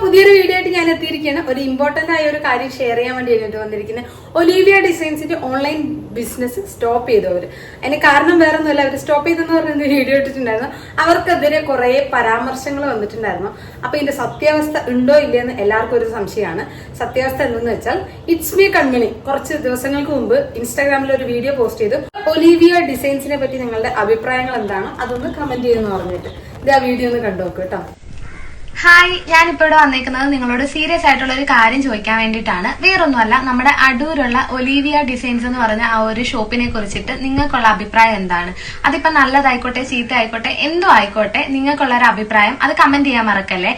പുതിയൊരു വീഡിയോ ആയിട്ട് ഞാൻ എത്തിയിരിക്കുകയാണ്. ഒരു ഇമ്പോർട്ടന്റ് ആയ ഒരു കാര്യം ഷെയർ ചെയ്യാൻ വേണ്ടി എഴുതിട്ട് വന്നിരിക്കുന്നത് ഒലീവിയ ഡിസൈൻസിന്റെ ഓൺലൈൻ ബിസിനസ് സ്റ്റോപ്പ് ചെയ്തവർ അതിന് കാരണം വേറെ ഒന്നുമില്ല അവർ സ്റ്റോപ്പ് ചെയ്തെന്ന് പറയുന്ന വീഡിയോ ഇട്ടിട്ടുണ്ടായിരുന്നു. അവർക്കെതിരെ കുറെ പരാമർശങ്ങൾ വന്നിട്ടുണ്ടായിരുന്നു. അപ്പൊ ഇതിന്റെ സത്യാവസ്ഥ ഉണ്ടോ ഇല്ലയെന്ന് എല്ലാവർക്കും ഒരു സംശയമാണ്. സത്യാവസ്ഥ എന്തെന്ന് വെച്ചാൽ ഇറ്റ്സ് മീ കൺമണി. കുറച്ച് ദിവസങ്ങൾക്ക് മുമ്പ് ഇൻസ്റ്റാഗ്രാമിൽ ഒരു വീഡിയോ പോസ്റ്റ് ചെയ്തു. ഒലീവിയ ഡിസൈൻസിനെ പറ്റി നിങ്ങളുടെ അഭിപ്രായങ്ങൾ എന്താണ്? അതൊന്ന് കമന്റ് ചെയ്യുമെന്ന് പറഞ്ഞിട്ട്. ഇത് ആ വീഡിയോ ഒന്ന് കണ്ടു നോക്കൂ കേട്ടോ. ഹായ് ഞാനിപ്പോ ഇവിടെ വന്നിരിക്കുന്നത് നിങ്ങളോട് സീരിയസ് ആയിട്ടുള്ള ഒരു കാര്യം ചോദിക്കാൻ വേണ്ടിയിട്ടാണ്. വേറൊന്നുമല്ല നമ്മുടെ അടൂരുള്ള ഒലീവിയ ഡിസൈൻസ് എന്ന് പറഞ്ഞ ആ ഒരു ഷോപ്പിനെ കുറിച്ചിട്ട് നിങ്ങൾക്കുള്ള അഭിപ്രായം എന്താണ്? അതിപ്പോ നല്ലതായിക്കോട്ടെ ചീത്ത ആയിക്കോട്ടെ എന്തോ ആയിക്കോട്ടെ നിങ്ങൾക്കുള്ള ഒരു അഭിപ്രായം അത് കമന്റ് ചെയ്യാൻ മറക്കല്ലേ?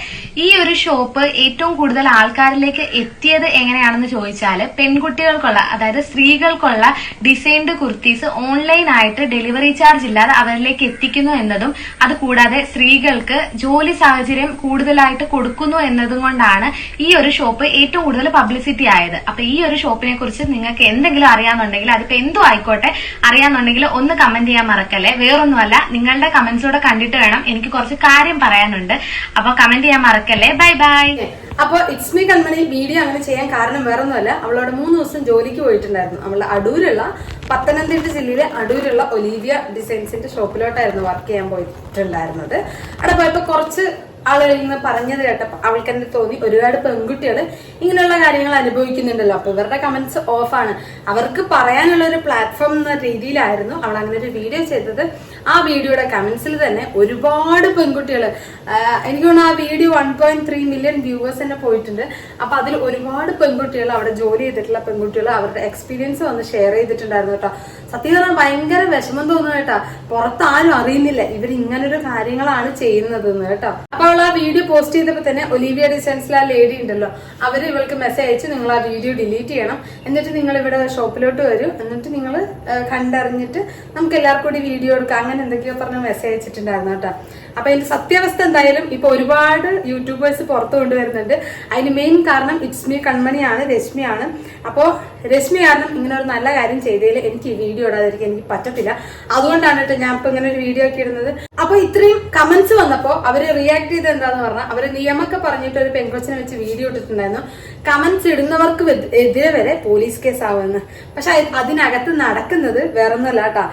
ഈ ഒരു ഷോപ്പ് ഏറ്റവും കൂടുതൽ ആൾക്കാരിലേക്ക് എത്തിയത് എങ്ങനെയാണെന്ന് ചോദിച്ചാൽ പെൺകുട്ടികൾക്കുള്ള അതായത് സ്ത്രീകൾക്കുള്ള ഡിസൈൻഡ് കുർത്തീസ് ഓൺലൈൻ ആയിട്ട് ഡെലിവറി ചാർജ് ഇല്ലാതെ അവരിലേക്ക് എത്തിക്കുന്നു എന്നതും അത് കൂടാതെ സ്ത്രീകൾക്ക് ജോലി സാഹചര്യം കൂടുതലായിട്ട് കൊടുക്കുന്നു എന്നതും കൊണ്ടാണ് ഈ ഒരു ഷോപ്പ് ഏറ്റവും കൂടുതൽ പബ്ലിസിറ്റി ആയത്. അപ്പൊ ഈ ഒരു ഷോപ്പിനെ കുറിച്ച് നിങ്ങൾക്ക് എന്തെങ്കിലും അറിയാന്നുണ്ടെങ്കിൽ അതിപ്പോ എന്തോ ആയിക്കോട്ടെ. അറിയാന്നുണ്ടെങ്കിൽ ഒന്ന് കമന്റ് ചെയ്യാൻ മറക്കല്ലേ. വേറൊന്നുമല്ല നിങ്ങളുടെ കമന്റ്സൂടെ കണ്ടിട്ട് വേണം എനിക്ക് കുറച്ച് കാര്യം പറയാനുണ്ട്. അപ്പൊ കമന്റ് ചെയ്യാൻ മറക്കല്ലേ. ബൈ ബൈ അപ്പൊ ഇറ്റ്സ് മീ കൺമണി വീഡിയോ അങ്ങനെ ചെയ്യാൻ കാരണം വേറൊന്നുമല്ല. അവളോട് മൂന്ന് ദിവസം ജോലിക്ക് പോയിട്ടുണ്ടായിരുന്നു. അവളുടെ അടൂരുള്ള പത്തനംതിട്ട ജില്ലയിലെ അടൂരുള്ള ഒലീവിയ ഡിസൈൻസിന്റെ ഷോപ്പിലോട്ടായിരുന്നു വർക്ക് ചെയ്യാൻ പോയിട്ടുണ്ടായിരുന്നത്. അവിടെ പോയപ്പോ കുറച്ച് ആളുകളിൽ നിന്ന് പറഞ്ഞത് കേട്ടപ്പോൾ അവൾക്ക് എന്നെ തോന്നി ഒരുപാട് പെൺകുട്ടികൾ ഇങ്ങനെയുള്ള കാര്യങ്ങൾ അനുഭവിക്കുന്നുണ്ടല്ലോ. അപ്പൊ ഇവരുടെ കമന്റ്സ് ഓഫാണ് അവർക്ക് പറയാനുള്ള ഒരു പ്ലാറ്റ്ഫോം എന്ന രീതിയിലായിരുന്നു അവൾ അങ്ങനെ ഒരു വീഡിയോ ചെയ്തത്. ആ വീഡിയോയുടെ കമന്റ്സിൽ തന്നെ ഒരുപാട് പെൺകുട്ടികൾ എനിക്ക് തോന്നുന്നു ആ video one point three million viewers തന്നെ പോയിട്ടുണ്ട്. അപ്പൊ അതിൽ ഒരുപാട് പെൺകുട്ടികൾ അവിടെ ജോലി ചെയ്തിട്ടുള്ള പെൺകുട്ടികൾ അവരുടെ എക്സ്പീരിയൻസ് വന്ന് ഷെയർ ചെയ്തിട്ടുണ്ടായിരുന്നു കേട്ടോ. സത്യം പറഞ്ഞാൽ ഭയങ്കര വിഷമം തോന്നുന്നു കേട്ടോ. പുറത്ത് ആരും അറിയുന്നില്ല ഇവർ ഇങ്ങനൊരു കാര്യങ്ങളാണ് ചെയ്യുന്നത് കേട്ടോ. അപ്പൊ അവൾ ആ വീഡിയോ പോസ്റ്റ് ചെയ്തപ്പോൾ തന്നെ ഒലീവിയ ഡിസൈൻസിൽ ആ ലേഡി ഉണ്ടല്ലോ. അവർ ഇവൾക്ക് മെസ്സേജ് അയച്ച് നിങ്ങൾ ആ വീഡിയോ ഡിലീറ്റ് ചെയ്യണം. എന്നിട്ട് നിങ്ങൾ ഇവിടെ ഷോപ്പിലോട്ട് വരും. എന്നിട്ട് നിങ്ങൾ കണ്ടറിഞ്ഞിട്ട് നമുക്ക് എല്ലാവർക്കും കൂടി വീഡിയോ എടുക്കാം. അങ്ങനെ എന്തൊക്കെയോ പറഞ്ഞ് മെസ്സേജ് അയച്ചിട്ടുണ്ടായിരുന്നു കേട്ടോ. അപ്പൊ അതിന്റെ സത്യാവസ്ഥ എന്തായാലും ഇപ്പൊ ഒരുപാട് യൂട്യൂബേഴ്സ് പുറത്തു കൊണ്ടുവരുന്നുണ്ട്. അതിന് മെയിൻ കാരണം ഇറ്റ്സ് മീ കൺമണിയാണ് രശ്മിയാണ്. അപ്പോ രശ്മി കാരണം ഇങ്ങനെ ഒരു നല്ല കാര്യം ചെയ്തതിൽ എനിക്ക് ഈ വീഡിയോ ഇടാതിരിക്കാൻ എനിക്ക് പറ്റത്തില്ല. അതുകൊണ്ടാണ് കേട്ടോ ഞാൻ ഇപ്പൊ ഇങ്ങനെ ഒരു വീഡിയോ ഒക്കെ ഇടുന്നത്. അപ്പൊ ഇത്രയും കമന്റ്സ് വന്നപ്പോ അവർ റിയാക്ട് ചെയ്ത് എന്താന്ന് പറഞ്ഞാൽ അവർ നിയമൊക്കെ പറഞ്ഞിട്ട് ഒരു പെൺകൊച്ചിനെ വെച്ച് വീഡിയോ ഇട്ടിട്ടുണ്ടായിരുന്നു. കമന്റ്സ് ഇടുന്നവർക്ക് എതിരെ വരെ പോലീസ് കേസ് ആവുമെന്ന്. പക്ഷെ അതിനകത്ത് നടക്കുന്നത് വേറൊന്നുമല്ല കേട്ടാ.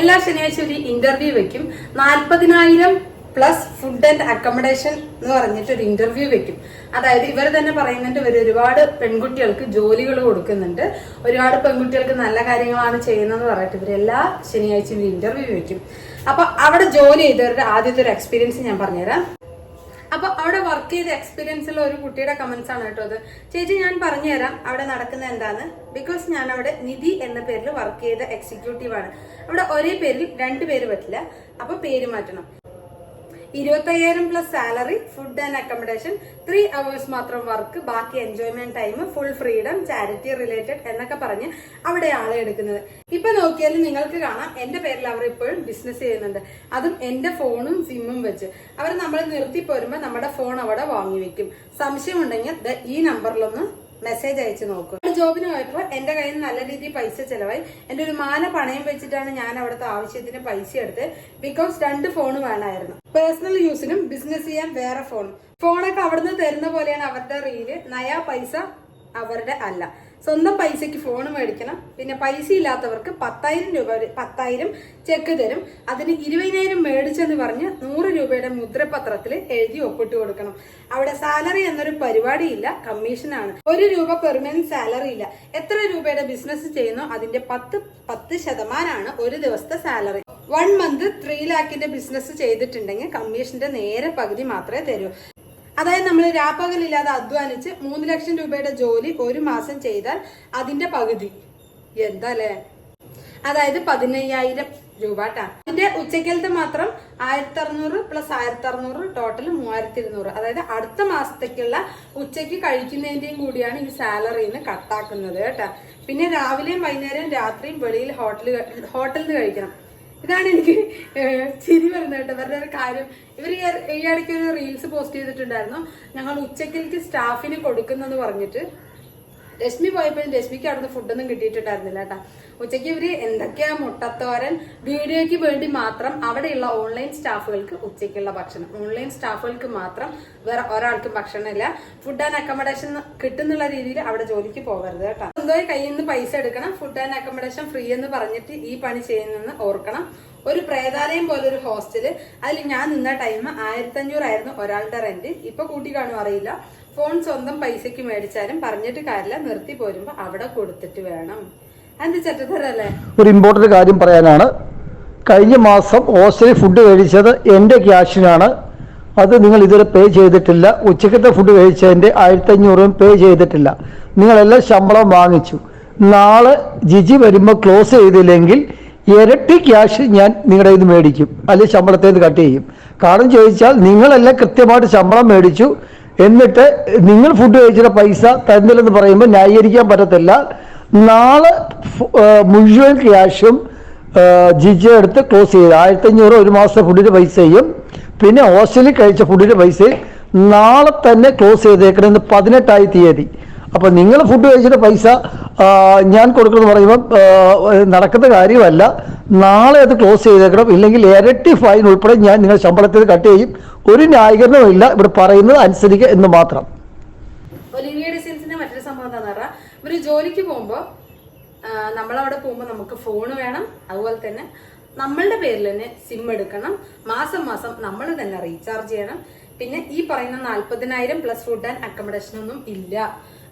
എല്ലാ ശനിയാഴ്ച ഒരു ഇന്റർവ്യൂ വെക്കും. നാൽപ്പതിനായിരം പ്ലസ് ഫുഡ് ആൻഡ് അക്കോമഡേഷൻ എന്ന് പറഞ്ഞിട്ട് ഒരു ഇന്റർവ്യൂ വെക്കും. അതായത് ഇവർ തന്നെ പറയുന്നുണ്ട് ഇവർ ഒരുപാട് പെൺകുട്ടികൾക്ക് ജോലികൾ കൊടുക്കുന്നുണ്ട്. ഒരുപാട് പെൺകുട്ടികൾക്ക് നല്ല കാര്യങ്ങളാണ് ചെയ്യുന്നതെന്ന് പറഞ്ഞിട്ട് ഇവർ എല്ലാ ശനിയാഴ്ചയും ഇന്റർവ്യൂ വയ്ക്കും അപ്പൊ അവിടെ ജോലി ചെയ്തവരുടെ ആദ്യത്തെ ഒരു എക്സ്പീരിയൻസ് ഞാൻ പറഞ്ഞുതരാം. അപ്പൊ അവിടെ വർക്ക് ചെയ്ത എക്സ്പീരിയൻസുള്ള ഒരു കുട്ടിയുടെ കമന്റ്സ് ആണ് കേട്ടോ അത്. ചേച്ചി ഞാൻ പറഞ്ഞുതരാം അവിടെ നടക്കുന്നത് എന്താണ് ബിക്കോസ് ഞാൻ അവിടെ നിധി എന്ന പേരിൽ വർക്ക് ചെയ്ത എക്സിക്യൂട്ടീവ് ആണ്. അവിടെ ഒരേ പേരിൽ രണ്ട് പേര് പറ്റില്ല. അപ്പൊ പേര് മാറ്റണം. ഇരുപത്തയ്യായിരം plus salary food and accommodation three hours മാത്രം വർക്ക് ബാക്കി enjoyment time full freedom charity related എന്നൊക്കെ പറഞ്ഞ് അവിടെ ആളെ എടുക്കുന്നത്. ഇപ്പൊ നോക്കിയാൽ നിങ്ങൾക്ക് കാണാം എന്റെ പേരിൽ അവർ ഇപ്പോഴും ബിസിനസ് ചെയ്യുന്നുണ്ട്. അതും എന്റെ ഫോണും സിമ്മും വെച്ച്. അവർ നമ്മൾ നിർത്തി പോരുമ്പോ നമ്മുടെ ഫോൺ അവിടെ വാങ്ങി വെക്കും. സംശയമുണ്ടെങ്കിൽ ഈ നമ്പറിലൊന്ന് മെസ്സേജ് അയച്ചു നോക്കും ജോബിന് പോയപ്പോൾ എന്റെ കയ്യിൽ നിന്ന് നല്ല രീതിയിൽ പൈസ ചെലവായി. എന്റെ ഒരു മാന പണയം വെച്ചിട്ടാണ് ഞാൻ അവിടുത്തെ ആവശ്യത്തിന് പൈസ എടുത്ത് ബിക്കോസ് രണ്ട് ഫോൺ വേണമായിരുന്നു. പേഴ്സണൽ യൂസിനും ബിസിനസ് ചെയ്യാൻ വേറെ ഫോൺ ഫോണൊക്കെ അവിടുന്ന് തരുന്ന പോലെയാണ് അവരുടെ റീൽ നയാ പൈസ അവരുടെ അല്ല. സ്വന്തം പൈസയ്ക്ക് ഫോൺ മേടിക്കണം. പിന്നെ പൈസ ഇല്ലാത്തവർക്ക് പത്തായിരം രൂപ പത്തായിരം ചെക്ക് തരും. അതിന് ഇരുപതിനായിരം മേടിച്ചെന്ന് പറഞ്ഞ് നൂറ് രൂപയുടെ മുദ്രപത്രത്തിൽ എഴുതി ഒപ്പിട്ട് കൊടുക്കണം. അവിടെ സാലറി എന്നൊരു പരിപാടി പരിപാടിയില്ല കമ്മീഷനാണ് ഒരു രൂപ പെർമനന്റ് സാലറി ഇല്ല. എത്ര രൂപയുടെ ബിസിനസ് ചെയ്യുന്നോ അതിന്റെ പത്ത് പത്ത് ശതമാനമാണ് ഒരു ദിവസത്തെ സാലറി വൺ മന്ത് ത്രീ ലാക്കിന്റെ ബിസിനസ് ചെയ്തിട്ടുണ്ടെങ്കിൽ കമ്മീഷന്റെ നേരെ പകുതി മാത്രമേ തരൂ. അതായത് നമ്മൾ രാപ്പകലില്ലാതെ അധ്വാനിച്ച് മൂന്ന് ലക്ഷം രൂപയുടെ ജോലി ഒരു മാസം ചെയ്താൽ അതിന്റെ പകുതി. എന്താ അല്ലേ അതായത് പതിനയ്യായിരം രൂപ ട്ടാ. അതിന്റെ ഉച്ചക്കലത്തെ മാത്രം ആയിരത്തി അറുന്നൂറ് പ്ലസ് ആയിരത്തി അറുന്നൂറ് ടോട്ടൽ മൂവായിരത്തി ഇരുന്നൂറ് അതായത് അടുത്ത മാസത്തേക്കുള്ള ഉച്ചയ്ക്ക് കഴിക്കുന്നതിന്റെയും കൂടിയാണ് ഈ സാലറിന്ന് കട്ടാക്കുന്നത് കേട്ടാ പിന്നെ രാവിലെയും വൈകുന്നേരവും രാത്രിയും വെളിയിൽ ഹോട്ടൽ ഹോട്ടലിൽ നിന്ന് കഴിക്കണം. ഇതാണ് എനിക്ക് ചിരി വരുന്നത് കേട്ടോ. ഇവരുടെ ഒരു കാര്യം. ഇവർ ഈ ഇടയ്ക്ക് ഒരു റീൽസ് പോസ്റ്റ് ചെയ്തിട്ടുണ്ടായിരുന്നു. ഞങ്ങൾ ഉച്ചക്കലേക്ക് സ്റ്റാഫിന് കൊടുക്കുന്നെന്ന് പറഞ്ഞിട്ട് രശ്മി പോയപ്പോഴും രശ്മിക്ക് അവിടുന്ന് ഫുഡൊന്നും കിട്ടിയിട്ടുണ്ടായിരുന്നില്ല കേട്ടോ ഉച്ചയ്ക്ക് ഇവർ എന്തൊക്കെയാ മുട്ടത്തോരൻ? വീഡിയോയ്ക്ക് വേണ്ടി മാത്രം അവിടെയുള്ള ഓൺലൈൻ സ്റ്റാഫുകൾക്ക് ഉച്ചയ്ക്കുള്ള ഭക്ഷണം. ഓൺലൈൻ സ്റ്റാഫുകൾക്ക് മാത്രം വേറെ ഒരാൾക്കും ഭക്ഷണമില്ല. ഫുഡ് ആൻഡ് അക്കോമഡേഷൻ കിട്ടുന്നുള്ള രീതിയിൽ അവിടെ ജോലിക്ക് പോകരുത് കേട്ടോ സ്വന്തമായി കയ്യിൽ നിന്ന് പൈസ എടുക്കണം. ഫുഡ് ആൻഡ് അക്കോമഡേഷൻ ഫ്രീ എന്ന് പറഞ്ഞിട്ട് ഈ പണി ചെയ്യുന്നെന്ന് ഓർക്കണം. ഒരു പ്രേതാലയം പോലെ ഒരു ഹോസ്റ്റൽ അതിൽ ഞാൻ നിന്ന ടൈം ആയിരത്തി അഞ്ഞൂറായിരുന്നു ഒരാളുടെ റെന്റ് ഇപ്പൊ കൂട്ടി കാണും അറിയില്ല. ഫോൺ സ്വന്തം പൈസക്ക് മേടിച്ചാലും പറഞ്ഞിട്ട് കാര്യമില്ല നിർത്തി പോരുമ്പോ അവിടെ കൊടുത്തിട്ട് വേണം. എന്ത് ചെറ്റത്തരല്ലേ? ഒരു ഇമ്പോർട്ടന്റ് കാര്യം പറയാനാണ്. കഴിഞ്ഞ മാസം ഹോസ്റ്റലിൽ ഫുഡ് കഴിച്ചത് എന്റെ ക്യാഷിനാണ് അത് നിങ്ങൾ ഇതുവരെ പേ ചെയ്തിട്ടില്ല. ഉച്ചക്കത്തെ ഫുഡ് കഴിച്ചതിന്റെ ആയിരത്തഞ്ഞൂറും പേ ചെയ്തിട്ടില്ല. നിങ്ങളെല്ലാം ശമ്പളം വാങ്ങിച്ചു. നാളെ ജിജി വരുമ്പോൾ ക്ലോസ് ചെയ്തില്ലെങ്കിൽ ഇരട്ടി ക്യാഷ് ഞാൻ നിങ്ങളുടെ ഇത് മേടിക്കും. അല്ലെങ്കിൽ ശമ്പളത്തിൽ കട്ട് ചെയ്യും. കാരണം ചോദിച്ചാൽ നിങ്ങളെല്ലാം കൃത്യമായിട്ട് ശമ്പളം മേടിച്ചു. എന്നിട്ട് നിങ്ങൾ ഫുഡ് കഴിച്ചിട്ട് പൈസ തരുന്നില്ലെന്ന് പറയുമ്പോൾ ന്യായീകരിക്കാൻ പറ്റത്തില്ല. നാളെ മുഴുവൻ ക്യാഷും ജിജ എടുത്ത് ക്ലോസ് ചെയ്ത് ആയിരത്തഞ്ഞൂറ് ഒരു മാസത്തെ ഫുഡിന്റെ പൈസയും പിന്നെ ഹോസ്റ്റലിൽ കഴിച്ച ഫുഡിന്റെ പൈസയും നാളെ തന്നെ ക്ലോസ് ചെയ്തേക്കണമെന്ന് പതിനെട്ടായി തീയതി. അപ്പൊ നിങ്ങൾ ഫുഡ് കഴിച്ചിട്ട് പൈസ ഞാൻ കൊടുക്കണമെന്ന് പറയുമ്പോൾ നടക്കുന്ന കാര്യമല്ല. നാളെ അത് ക്ലോസ് ചെയ്തേക്കണം. ഇല്ലെങ്കിൽ ഇരട്ടി ഫൈൻ ഉൾപ്പെടെ ഞാൻ നിങ്ങൾ ശമ്പളത്തിൽ കട്ട് ചെയ്യും. ഒരു ന്യായീകരണവും ഇല്ല. ഇവിടെ പറയുന്നത് അനുസരിക്കുക എന്ന് മാത്രം. മറ്റൊരു സംഭവം ഇവർ ജോലിക്ക് പോകുമ്പോ ആ, നമ്മളവിടെ പോകുമ്പോൾ നമുക്ക് ഫോൺ വേണം. അതുപോലെ തന്നെ നമ്മളുടെ പേരിൽ തന്നെ സിം എടുക്കണം. മാസം മാസം നമ്മൾ തന്നെ റീചാർജ് ചെയ്യണം. പിന്നെ ഈ പറയുന്ന നാൽപ്പതിനായിരം പ്ലസ് ഫുഡ് ആൻഡ് അക്കോമഡേഷൻ ഒന്നും ഇല്ല.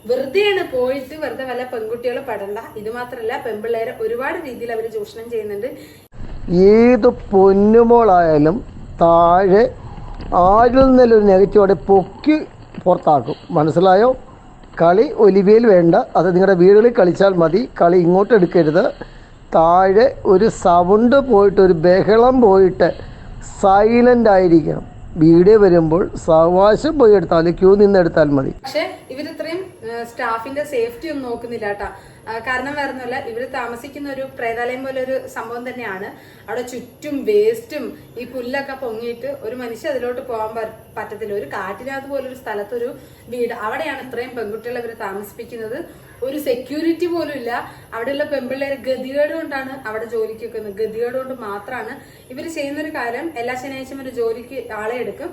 വെറുതെയാണ് പോയിട്ട് വെറുതെ വല്ല പെൺകുട്ടികളെ പെടണ്ട. ഇത് മാത്രമല്ല പെൺപിള്ളേരെ ഒരുപാട് രീതിയിൽ അവർ ചൂഷണം ചെയ്യുന്നുണ്ട്. ഏത് പൊന്നുമോളായാലും താഴെ ആരിൽ നിന്നൊരു നെഗറ്റീവോടെ പൊക്കി പുറത്താക്കും. മനസ്സിലായോ? കളി ഒലിവയിൽ വേണ്ട. അത് നിങ്ങളുടെ വീടുകളിൽ കളിച്ചാൽ മതി. കളി ഇങ്ങോട്ട് എടുക്കരുത്. താഴെ ഒരു സൗണ്ട് പോയിട്ട് ഒരു ബഹളം പോയിട്ട് സൈലന്റ് ആയിരിക്കണം. വീഡിയോ വരുമ്പോൾ സാവകാശം പോയി എടുത്താൽ ക്യൂ നിന്ന് എടുത്താൽ മതി. പക്ഷേ ഇവരിത്രയും സ്റ്റാഫിന്റെ സേഫ്റ്റി ഒന്നും നോക്കുന്നില്ല കേട്ടാ. കാരണം വേറെ ഇവർ താമസിക്കുന്ന ഒരു പ്രേതാലയം പോലെ ഒരു സംഭവം തന്നെയാണ്. അവിടെ ചുറ്റും വേസ്റ്റും ഈ പുല്ലൊക്കെ പൊങ്ങിയിട്ട് ഒരു മനുഷ്യ അതിലോട്ട് പോകാൻ പറ്റത്തില്ല. ഒരു കാട്ടിനകത്ത് പോലൊരു സ്ഥലത്തൊരു സ്ഥലത്ത് വീട്. അവിടെയാണ് ഇത്രയും പെൺകുട്ടികളെ ഇവർ താമസിപ്പിക്കുന്നത്. ഒരു സെക്യൂരിറ്റി പോലും ഇല്ല. അവിടെയുള്ള പെൺപിള്ളേർ ഗതികേട് കൊണ്ടാണ് അവിടെ ജോലിക്ക് വെക്കുന്നത്. ഗതികേട് കൊണ്ട് മാത്രമാണ് ഇവർ ചെയ്യുന്ന ഒരു കാര്യം എല്ലാ ശനിയാഴ്ചയും ഒരു ജോലിക്ക് ആളെ എടുക്കും.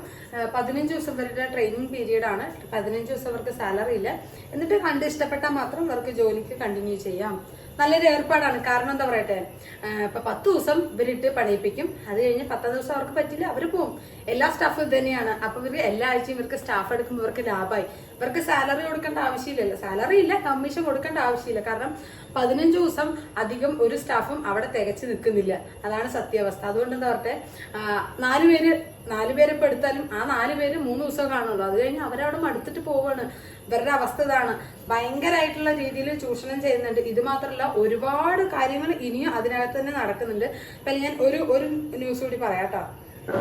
പതിനഞ്ച് ദിവസം വരെ ട്രെയിനിങ് പീരീഡ് ആണ്. പതിനഞ്ച് ദിവസം അവർക്ക് സാലറി ഇല്ല. എന്നിട്ട് കണ്ട് ഇഷ്ടപ്പെട്ടാൽ മാത്രം അവർക്ക് ജോലിക്ക് കണ്ടിന്യൂ ചെയ്യാം. നല്ലൊരു ഏർപ്പാടാണ്. കാരണം എന്താ പറയട്ടെ? ഇപ്പൊ പത്ത് ദിവസം ഇവരിട്ട് പണിയിപ്പിക്കും. അത് കഴിഞ്ഞ് പത്താം ദിവസം അവർക്ക് പറ്റില്ല അവർ പോവും. എല്ലാ സ്റ്റാഫും ഇത് തന്നെയാണ് അപ്പൊ ഇവർ എല്ലാ ആഴ്ചയും ഇവർക്ക് സ്റ്റാഫ് എടുക്കുമ്പോൾ ഇവർക്ക് ലാഭമായി. ഇവർക്ക് സാലറി കൊടുക്കേണ്ട ആവശ്യമില്ലല്ലോ. സാലറി ഇല്ല കമ്മീഷൻ കൊടുക്കേണ്ട ആവശ്യമില്ല. കാരണം പതിനഞ്ച് ദിവസം അധികം ഒരു സ്റ്റാഫും അവിടെ തികച്ചു നിൽക്കുന്നില്ല. അതാണ് സത്യാവസ്ഥ. അതുകൊണ്ട് എന്താ പറയട്ടെ? നാലുപേര് നാലുപേരെ പേര് നാല് പേരെ ഇപ്പൊ എടുത്താലും ആ നാലുപേര് മൂന്ന് ദിവസം കാണുള്ളൂ. അത് കഴിഞ്ഞ് അവരവിടെ മടുത്തിട്ട് പോവാണ്. ഇവരുടെ അവസ്ഥ ഇതാണ്. ഭയങ്കരമായിട്ടുള്ള രീതിയിൽ ചൂഷണം ചെയ്യുന്നുണ്ട്. ഇത് മാത്രമല്ല ഒരുപാട് കാര്യങ്ങൾ ഇനിയും അതിനകത്ത് തന്നെ നടക്കുന്നുണ്ട്. അപ്പൊ ഞാൻ ഒരു ഒരു ന്യൂസ് കൂടി പറയാട്ടോ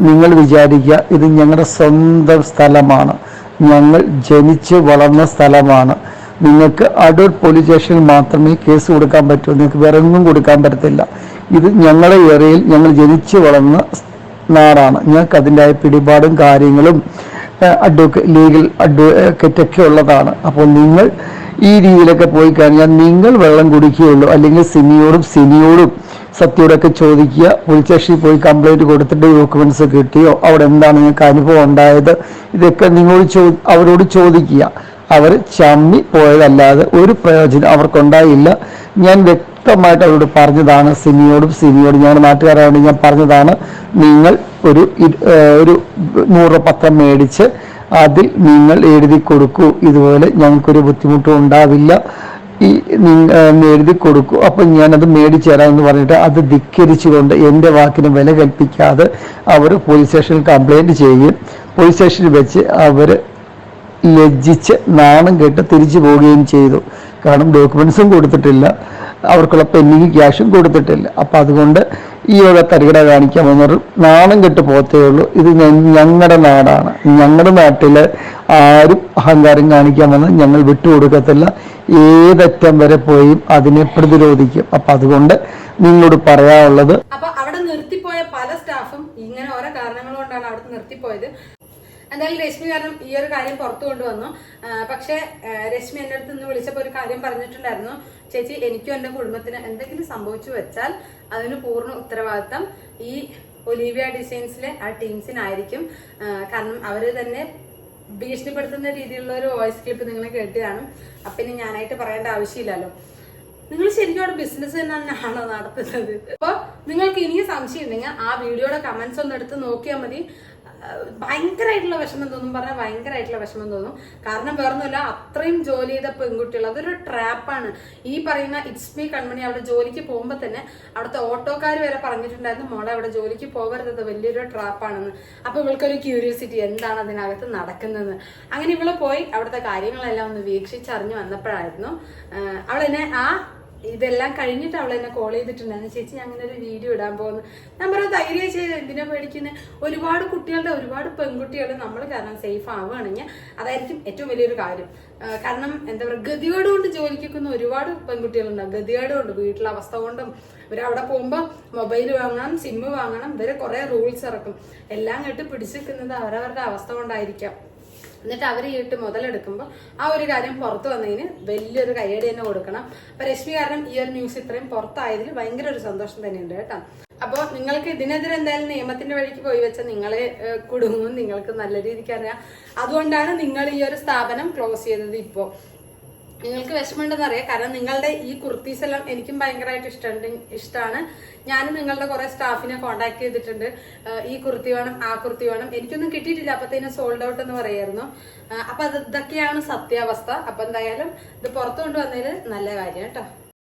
നിങ്ങൾ വിചാരിക്കുക ഇത് ഞങ്ങളുടെ സ്വന്തം സ്ഥലമാണ്. ഞങ്ങൾ ജനിച്ച് വളർന്ന സ്ഥലമാണ്. നിങ്ങൾക്ക് അടൂർ പോലീസ് സ്റ്റേഷനിൽ മാത്രമേ കേസ് കൊടുക്കാൻ പറ്റൂ. നിങ്ങൾക്ക് വേറെ ഒന്നും കൊടുക്കാൻ പറ്റത്തില്ല. ഇത് ഞങ്ങളുടെ ഏറിയയിൽ ഞങ്ങൾ ജനിച്ച് വളർന്ന നാടാണ്. ഞങ്ങൾക്ക് അതിന്റെ പിടിപാടും കാര്യങ്ങളും അഡ്വക്കേറ്റ് ലീഗൽ അഡ്വക്കേറ്റ് ഒക്കെ ഉള്ളതാണ്. അപ്പോൾ നിങ്ങൾ ഈ രീതിയിലൊക്കെ പോയി കഴിഞ്ഞാൽ നിങ്ങൾ വെള്ളം കുടിക്കുകയുള്ളൂ. അല്ലെങ്കിൽ സിനിയോടും സിനിയോടും സത്യോടൊക്കെ ചോദിക്കുക. പോലീസ് സ്റ്റേഷനിൽ പോയി കംപ്ലൈന്റ് കൊടുത്തിട്ട് ഡോക്യുമെന്റ്സ് കിട്ടിയോ? അവിടെ എന്താണ് നിങ്ങൾക്ക് അനുഭവം ഉണ്ടായത്? ഇതൊക്കെ നിങ്ങളോട് ചോ അവരോട് ചോദിക്കുക. അവർ ചമ്മി പോയതല്ലാതെ ഒരു പ്രയോജനം അവർക്കുണ്ടായില്ല. ഞാൻ വ്യക്തമായിട്ട് അവരോട് പറഞ്ഞതാണ്. സിനിയോടും സിനിയോടും ഞാൻ നാട്ടുകാരായോണ്ട് ഞാൻ പറഞ്ഞതാണ്. നിങ്ങൾ ഒരു ഒരു നൂറ് പത്രം മേടിച്ച് അതിൽ നിങ്ങൾ എഴുതി കൊടുക്കൂ. ഇതുപോലെ ഞങ്ങൾക്കൊരു ബുദ്ധിമുട്ടും ഉണ്ടാവില്ല. ഈ എഴുതി കൊടുക്കൂ. അപ്പം ഞാനത് മേടിച്ചു എന്ന് പറഞ്ഞിട്ട് അത് ധിക്കരിച്ചുകൊണ്ട് എന്റെ വാക്കിന് വില കൽപ്പിക്കാതെ അവർ പോലീസ് സ്റ്റേഷനിൽ കംപ്ലൈന്റ് ചെയ്യുകയും പോലീസ് സ്റ്റേഷനിൽ വെച്ച് അവർ ലജ്ജിച്ച് നാണം കെട്ട് തിരിച്ചു പോവുകയും ചെയ്തു. കാരണം ഡോക്യുമെന്റ്സും കൊടുത്തിട്ടില്ല. അവർക്കുള്ള പെൻഡിങ് ക്യാഷും കൊടുത്തിട്ടില്ല. അപ്പം അതുകൊണ്ട് ഈ വക തരികട കാണിക്കാൻ വന്നൊരു നാണം കെട്ട് പോകത്തേ ഉള്ളൂ. ഇത് ഞങ്ങളുടെ നാടാണ്. ഞങ്ങളുടെ നാട്ടിൽ ആരും അഹങ്കാരം കാണിക്കാൻ വന്ന് ഞങ്ങൾ വിട്ടുകൊടുക്കത്തില്ല ഏതറ്റം വരെ പോയി അതിനെ പ്രതിരോധിക്കും. അപ്പം അതുകൊണ്ട് നിങ്ങളോട് പറയാനുള്ളത് അപ്പൊ അവിടെ നിർത്തിപ്പോയ പല സ്റ്റാഫും ഇങ്ങനെ ഓരോ കാരണങ്ങൾ കൊണ്ടാണ് അവിടെ നിർത്തിപ്പോയത് എന്തായാലും രശ്മി കാരണം ഈ ഒരു കാര്യം പുറത്തു കൊണ്ടുവന്നു. പക്ഷെ രശ്മി എന്റെ അടുത്ത് നിന്ന് വിളിച്ചപ്പോൾ ഒരു കാര്യം പറഞ്ഞിട്ടുണ്ടായിരുന്നു. ചേച്ചി എനിക്കും എന്റെ കുടുംബത്തിന് എന്തെങ്കിലും സംഭവിച്ചു വെച്ചാൽ അതിന് പൂർണ ഉത്തരവാദിത്തം ഈ ഒലീവിയ ഡിസൈൻസിലെ ആ ടീംസിനായിരിക്കും. കാരണം അവർ തന്നെ ഭീഷണിപ്പെടുത്തുന്ന രീതിയിലുള്ള ഒരു വോയിസ് ക്ലിപ്പ് നിങ്ങൾ കേട്ടതാണ് അപ്പൊ ഇനി ഞാനായിട്ട് പറയേണ്ട ആവശ്യമില്ലല്ലോ. നിങ്ങൾ ശരിക്കും അവിടെ ബിസിനസ് തന്നെയാണോ നടത്തുന്നത്? അപ്പൊ നിങ്ങൾക്ക് ഇനിയും സംശയം ഉണ്ടെങ്കിൽ ആ വീഡിയോയുടെ കമന്റ്സ് ഒന്ന് എടുത്ത് നോക്കിയാൽ മതി. ഭയങ്കരമായിട്ടുള്ള വിഷമം തോന്നും. പറഞ്ഞാൽ ഭയങ്കരമായിട്ടുള്ള വിഷമം തോന്നും. കാരണം വേറൊന്നുമില്ല അത്രയും ജോലി ചെയ്ത പെൺകുട്ടികൾ അതൊരു ട്രാപ്പാണ്. ഈ പറയുന്ന ഇറ്റ്സ് മീ കൺമണി അവിടെ ജോലിക്ക് പോകുമ്പോൾ തന്നെ അവിടുത്തെ ഓട്ടോക്കാർ വരെ പറഞ്ഞിട്ടുണ്ടായിരുന്നു മോളെ അവിടെ ജോലിക്ക് പോകരുത് വലിയൊരു ട്രാപ്പാണെന്ന്. അപ്പൊ ഇവൾക്കൊരു ക്യൂരിയോസിറ്റി എന്താണ് അതിനകത്ത് നടക്കുന്നത് അങ്ങനെ ഇവൾ പോയി അവിടുത്തെ കാര്യങ്ങളെല്ലാം ഒന്ന് വീക്ഷിച്ചറിഞ്ഞ് വന്നപ്പോഴായിരുന്നു അവളെന്നെ ആ ഇതെല്ലാം കഴിഞ്ഞിട്ട് അവൾ എന്നെ കോൾ ചെയ്തിട്ടുണ്ടായിരുന്നു ചേച്ചി അങ്ങനെ ഒരു വീഡിയോ ഇടാൻ പോകുന്നു. ഞാൻ ധൈര്യം ചെയ്ത് എന്തിനാ പേടിക്കുന്നത് ഒരുപാട് കുട്ടികളുടെ ഒരുപാട് പെൺകുട്ടികൾ നമ്മൾ കാരണം സേഫ് ആവുകയാണെങ്കിൽ അതായിരിക്കും ഏറ്റവും വലിയൊരു കാര്യം. കാരണം എന്താ പറയുക ഗതികേട് കൊണ്ട് ജോലിക്കൊക്കുന്ന ഒരുപാട് പെൺകുട്ടികളുണ്ടാവും ഗതികേട് കൊണ്ട് വീട്ടിലെ അവസ്ഥ കൊണ്ടും ഇവർ അവിടെ പോകുമ്പോൾ മൊബൈൽ വാങ്ങണം സിമ്മ് വാങ്ങണം ഇവരെ കുറേ റൂൾസ് ഇറക്കും. എല്ലാം കേട്ട് പിടിച്ചിരിക്കുന്നത് അവരവരുടെ അവസ്ഥ കൊണ്ടായിരിക്കാം. എന്നിട്ട് അവർ ഇട്ട് മുതലെടുക്കുമ്പോൾ ആ ഒരു കാര്യം പുറത്തു വന്നതിന് വലിയൊരു കയ്യടി തന്നെ കൊടുക്കണം. അപ്പൊ രശ്മി കാരണം ഈ ഒരു ന്യൂസ് ഇത്രയും പുറത്തായതിൽ ഭയങ്കര ഒരു സന്തോഷം തന്നെയുണ്ട് കേട്ടോ. അപ്പോൾ നിങ്ങൾക്ക് ഇതിനെതിരെ എന്തായാലും നിയമത്തിന്റെ വഴിക്ക് പോയി വെച്ചാൽ നിങ്ങളെ കുടുങ്ങും. നിങ്ങൾക്ക് നല്ല രീതിക്ക് അറിയാം. അതുകൊണ്ടാണ് നിങ്ങൾ ഈ ഒരു സ്ഥാപനം ക്ലോസ് ചെയ്തത് ഇപ്പോൾ നിങ്ങൾക്ക് വിഷമമുണ്ടെന്ന് അറിയാം കാരണം നിങ്ങളുടെ ഈ കുർത്തീസ് എല്ലാം എനിക്കും ഭയങ്കരമായിട്ട് ഇഷ്ടമുണ്ട് ഇഷ്ടമാണ് ഞാനും നിങ്ങളുടെ കുറെ സ്റ്റാഫിനെ കോണ്ടാക്ട് ചെയ്തിട്ടുണ്ട്. ഈ കുർത്തി വേണം ആ കുർത്തി വേണം. എനിക്കൊന്നും കിട്ടിയിട്ടില്ല. അപ്പത്തേനും സോൾഡ് ഔട്ട് എന്ന് പറയായിരുന്നു. അപ്പൊ അത് ഇതൊക്കെയാണ് സത്യാവസ്ഥ. അപ്പൊ എന്തായാലും ഇത് പുറത്തു കൊണ്ടുവന്നതിൽ നല്ല കാര്യം കേട്ടോ